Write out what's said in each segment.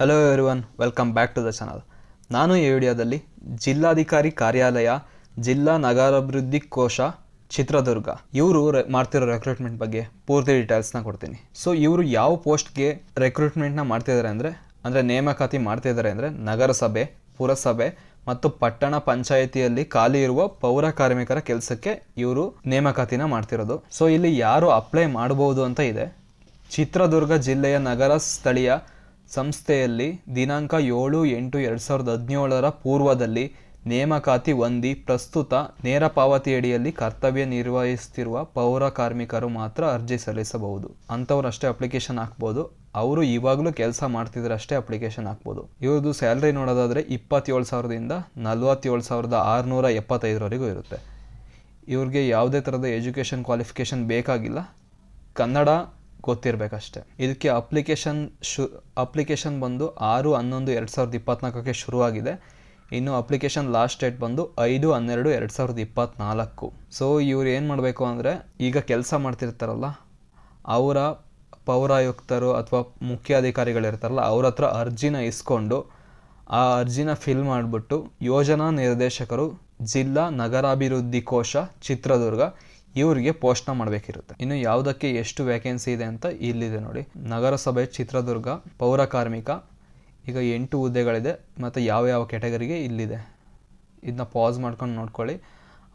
Hello everyone welcome back to the channel ನಾನು ಈ ವಿಡಿಯೋದಲ್ಲಿ ಜಿಲ್ಲಾಧಿಕಾರಿ ಕಾರ್ಯಾಲಯ, ಜಿಲ್ಲಾ ನಗರಾಭಿವೃದ್ಧಿ ಕೋಶ, ಚಿತ್ರದುರ್ಗ. ಇವರು ಮಾಡ್ತಿರೋ ರೆಕ್ರೂಟ್ಮೆಂಟ್ ಬಗ್ಗೆ ಪೂರ್ತಿ ಡೀಟೇಲ್ಸ್ನ ಕೊಡ್ತೀನಿ. ಸೊ ಇವರು ಯಾವ ಪೋಸ್ಟ್ಗೆ ರೆಕ್ರೂಟ್ಮೆಂಟ್ನ ಮಾಡ್ತಿದ್ದಾರೆ ಅಂದರೆ ಅಂದರೆ ನೇಮಕಾತಿ ಮಾಡ್ತಿದ್ದಾರೆ ಅಂದರೆ ನಗರಸಭೆ, ಪುರಸಭೆ ಮತ್ತು ಪಟ್ಟಣ ಪಂಚಾಯಿತಿಯಲ್ಲಿ ಖಾಲಿ ಇರುವ ಪೌರ ಕಾರ್ಮಿಕರ ಕೆಲಸಕ್ಕೆ ಇವರು ನೇಮಕಾತಿನ ಮಾಡ್ತಿರೋದು. ಸೊ ಇಲ್ಲಿ ಯಾರು ಅಪ್ಲೈ ಮಾಡಬಹುದು ಅಂತ ಇದೆ. ಚಿತ್ರದುರ್ಗ ಜಿಲ್ಲೆಯ ನಗರ ಸ್ಥಳೀಯ ಸಂಸ್ಥೆಯಲ್ಲಿ ದಿನಾಂಕ ಏಳು ಎಂಟು ಎರಡು ಸಾವಿರದ ಹದಿನೇಳರ ಪೂರ್ವದಲ್ಲಿ ನೇಮಕಾತಿ ಹೊಂದಿ ಪ್ರಸ್ತುತ ನೇರ ಪಾವತಿಯಡಿಯಲ್ಲಿ ಕರ್ತವ್ಯ ನಿರ್ವಹಿಸುತ್ತಿರುವ ಪೌರ ಕಾರ್ಮಿಕರು ಮಾತ್ರ ಅರ್ಜಿ ಸಲ್ಲಿಸಬಹುದು. ಅಂಥವ್ರಷ್ಟೇ ಅಪ್ಲಿಕೇಶನ್ ಹಾಕ್ಬೋದು. ಅವರು ಇವಾಗಲೂ ಕೆಲಸ ಮಾಡ್ತಿದ್ರೆ ಅಷ್ಟೇ ಅಪ್ಲಿಕೇಶನ್ ಹಾಕ್ಬೋದು. ಇವ್ರದ್ದು ಸ್ಯಾಲ್ರಿ ನೋಡೋದಾದರೆ ಇಪ್ಪತ್ತೇಳು ಸಾವಿರದಿಂದ ನಲವತ್ತೇಳು ಸಾವಿರದ ಆರುನೂರ ಎಪ್ಪತ್ತೈದರವರೆಗೂ ಇರುತ್ತೆ. ಇವ್ರಿಗೆ ಯಾವುದೇ ಥರದ ಎಜುಕೇಷನ್ ಕ್ವಾಲಿಫಿಕೇಷನ್ ಬೇಕಾಗಿಲ್ಲ. ಕನ್ನಡ ಗೊತ್ತಿರಬೇಕಷ್ಟೆ. ಇದಕ್ಕೆ ಅಪ್ಲಿಕೇಶನ್ ಶು ಅಪ್ಲಿಕೇಶನ್ ಬಂದು ಆರು, ಹನ್ನೊಂದು, ಎರಡು ಸಾವಿರದ ಇಪ್ಪತ್ತ್ನಾಲ್ಕಕ್ಕೆ ಶುರುವಾಗಿದೆ. ಇನ್ನು ಅಪ್ಲಿಕೇಶನ್ ಲಾಸ್ಟ್ ಡೇಟ್ ಬಂದು ಐದು, ಹನ್ನೆರಡು, ಎರಡು ಸಾವಿರದ ಇಪ್ಪತ್ತ್ನಾಲ್ಕು ಸೊ ಇವ್ರು ಏನು ಮಾಡಬೇಕು ಅಂದರೆ, ಈಗ ಕೆಲಸ ಮಾಡ್ತಿರ್ತಾರಲ್ಲ, ಅವರ ಪೌರಾಯುಕ್ತರು ಅಥವಾ ಮುಖ್ಯ ಅಧಿಕಾರಿಗಳಿರ್ತಾರಲ್ಲ ಅವ್ರ ಹತ್ರ ಅರ್ಜಿನ ಇಸ್ಕೊಂಡು ಆ ಅರ್ಜಿನ ಫಿಲ್ ಮಾಡಿಬಿಟ್ಟು ಯೋಜನಾ ನಿರ್ದೇಶಕರು ಜಿಲ್ಲಾ ನಗರಾಭಿವೃದ್ಧಿ ಕೋಶ ಚಿತ್ರದುರ್ಗ ಇವರಿಗೆ ಪೋಸ್ಟ್ನ ಮಾಡಬೇಕಿರುತ್ತೆ. ಇನ್ನು ಯಾವುದಕ್ಕೆ ಎಷ್ಟು ವ್ಯಾಕೆನ್ಸಿ ಇದೆ ಅಂತ ಇಲ್ಲಿದೆ ನೋಡಿ. ನಗರಸಭೆ ಚಿತ್ರದುರ್ಗ, ಪೌರ ಕಾರ್ಮಿಕ, ಈಗ ಎಂಟು ಹುದ್ದೆಗಳಿದೆ ಮತ್ತು ಯಾವ ಯಾವ ಕ್ಯಾಟಗರಿಗೆ ಇಲ್ಲಿದೆ. ಇದನ್ನ ಪಾಸ್ ಮಾಡ್ಕೊಂಡು ನೋಡ್ಕೊಳ್ಳಿ.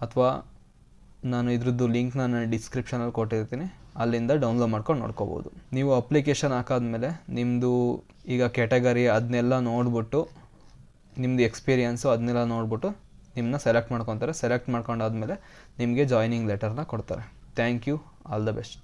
ಅಥವಾ ನಾನು ಇದ್ರದ್ದು ಲಿಂಕ್ ನಾನು ಡಿಸ್ಕ್ರಿಪ್ಷನಲ್ಲಿ ಕೊಟ್ಟಿರ್ತೀನಿ. ಅಲ್ಲಿಂದ ಡೌನ್ಲೋಡ್ ಮಾಡ್ಕೊಂಡು ನೋಡ್ಕೋಬೋದು. ನೀವು ಅಪ್ಲಿಕೇಶನ್ ಹಾಕಾದ್ಮೇಲೆ ನಿಮ್ಮದು ಈಗ ಕ್ಯಾಟಗರಿ ಅದನ್ನೆಲ್ಲ ನೋಡ್ಬಿಟ್ಟು ನಿಮ್ಮದು ಎಕ್ಸ್ಪೀರಿಯನ್ಸು ಅದನ್ನೆಲ್ಲ ನೋಡ್ಬಿಟ್ಟು ನಿಮ್ಮನ್ನ ಸೆಲೆಕ್ಟ್ ಮಾಡ್ಕೊತಾರೆ. ಸೆಲೆಕ್ಟ್ ಮಾಡ್ಕೊಂಡಾದ್ಮೇಲೆ ನಿಮಗೆ ಜಾಯ್ನಿಂಗ್ ಲೆಟರ್ನ ಕೊಡ್ತಾರೆ. Thank you all the best